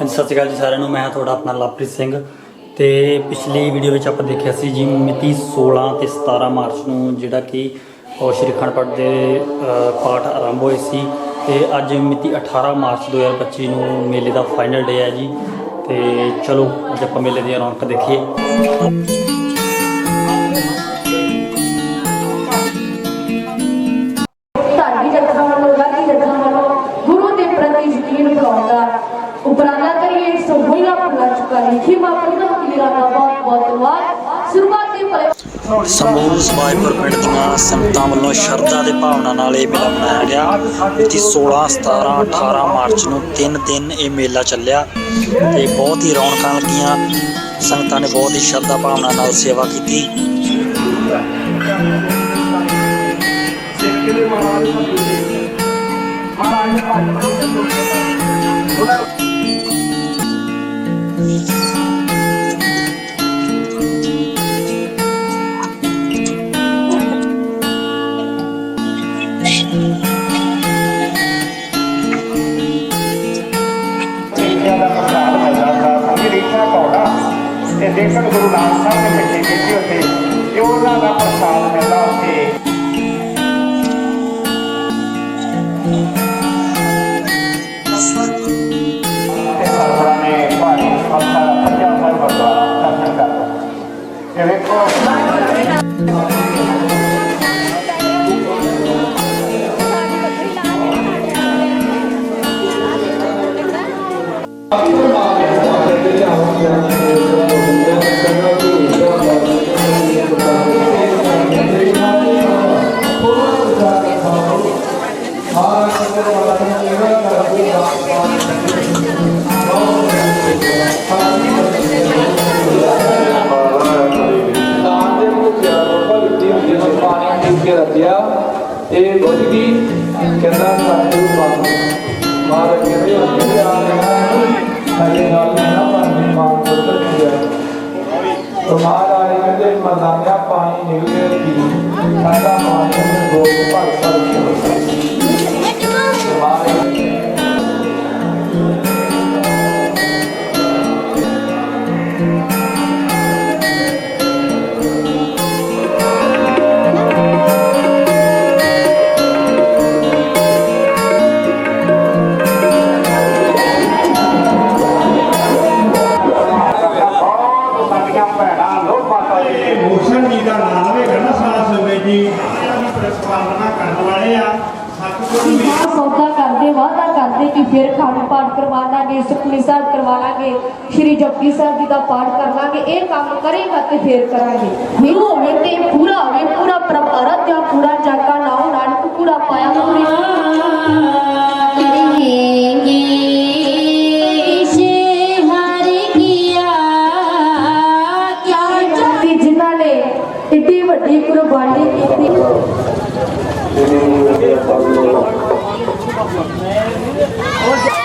ਹਾਂਜੀ, ਸਤਿ ਸ਼੍ਰੀ ਅਕਾਲ ਜੀ ਸਾਰਿਆਂ ਨੂੰ। ਮੈਂ ਹਾਂ ਤੁਹਾਡਾ ਆਪਣਾ ਲਵਪ੍ਰੀਤ ਸਿੰਘ। ਤੇ ਪਿਛਲੀ ਵੀਡੀਓ ਵਿੱਚ ਆਪਾਂ ਦੇਖਿਆ ਸੀ ਜੀ, ਮਿਤੀ 16 ਤੇ 17 ਮਾਰਚ ਨੂੰ ਜਿਹੜਾ ਕਿ ਸ਼੍ਰੀਖੰਡ ਪਾਠ ਦੇ ਪਾਠ ਆਰੰਭ ਹੋਏ ਸੀ। ਤੇ ਅੱਜ ਮਿਤੀ 18 ਮਾਰਚ 2025 ਨੂੰ ਮੇਲੇ ਦਾ ਫਾਈਨਲ ਡੇ ਹੈ ਜੀ। ਤੇ ਚਲੋ, ਅੱਜ ਆਪਾਂ ਮੇਲੇ ਦੀਆਂ ਰੌਣਕ ਦੇਖੀਏ। ਸਮੂਹ ਸਮਾਜਪੁਰ ਪਿੰਡ ਦੀਆਂ ਸੰਗਤਾਂ ਵੱਲੋਂ ਸ਼ਰਧਾ ਦੇ ਭਾਵਨਾ ਨਾਲ ਇਹ ਮੇਲਾ ਮਨਾਇਆ ਗਿਆ। ਮਿਤੀ 16 17 18 ਮਾਰਚ ਨੂੰ ਤਿੰਨ ਦਿਨ ਇਹ ਮੇਲਾ ਚੱਲਿਆ ਤੇ ਬਹੁਤ ਹੀ ਰੌਣਕਾਂ ਲੱਗੀਆਂ। ਸੰਗਤਾਂ ਨੇ ਬਹੁਤ ਹੀ ਸ਼ਰਧਾ ਭਾਵਨਾ ਨਾਲ ਸੇਵਾ ਕੀਤੀ। ਸਿੱਖਿਆ ਤੇ ਦੇਖਣ ਗੁਰੂ ਨਾਨਕ ਸਾਹਿਬ ਨੇ ਮਿੱਟੀ ਕੀਤੀ ਉੱਥੇ ਇਹ ਉਹਨਾਂ ਦਾ ਪ੍ਰਸਾਦ ਇਹ ਬੁੱਝ ਗਈ ਕਹਿੰਦਾ ਸਾਧੂ ਬਾਬਾ ਮਾਰ ਕਹਿੰਦੇ ਉਹ ਕਹਿੰਦੇ ਆ ਰਿਹਾ ਹਲੇ ਨਾਲ ਨਾ ਪਾਣੀ ਮਾਰ ਤੋਂ ਗਿਆ। ਤੁਹਾਰਾ ਕਹਿੰਦੇ ਮਰਦਾਨਿਆ ਪਾਣੀ ਨਿਕਲੇ ਕੀ ਸਾਡਾ ਪਾਣੀ ਦੇ ਗੋਲ ਭਰ ਭਰ ਕੇ ਜੀ ਜੀ ਦਾ ਨਾਮ ਹੈ ਗੰਨਾ ਸਾਰਾ ਸੰਗਤ ਜੀ। ਇਹਨਾਂ ਦੀ ਪ੍ਰਸਤਾਵਨਾ ਕਰਨ ਵਾਲੇ ਆ ਸਤਿਗੁਰੂ ਸੌਦਾ ਕਰਦੇ, ਵਾਅਦਾ ਕਰਦੇ ਕਿ ਫਿਰ ਖਾਣ ਪਾਠ ਕਰਵਾ ਲਾਂਗੇ, ਸੁਖਮਨੀ ਸਾਹਿਬ ਕਰਵਾ ਲਾਂਗੇ, ਸ਼੍ਰੀ ਜਪਜੀ ਸਾਹਿਬ ਜੀ ਦਾ ਪਾਠ ਕਰ ਲਾਂਗੇ, ਇਹ ਕੰਮ ਕਰੇਗਾ ਤੇ ਫਿਰ ਕਰਾਂਗੇ। ਗੁਰੂ ਹੋਵੇ ਤੇ ਪੂਰਾ ਹੋਵੇ, ਪੂਰਾ ਪ੍ਰਭ ਅਰਧਿਆ ਪੂਰਾ ਜਾਗਾ ਕਿੱਡੀ ਵੱਡੀ ਕੁਰਬਾਨੀ ਕੀਤੀ Thank.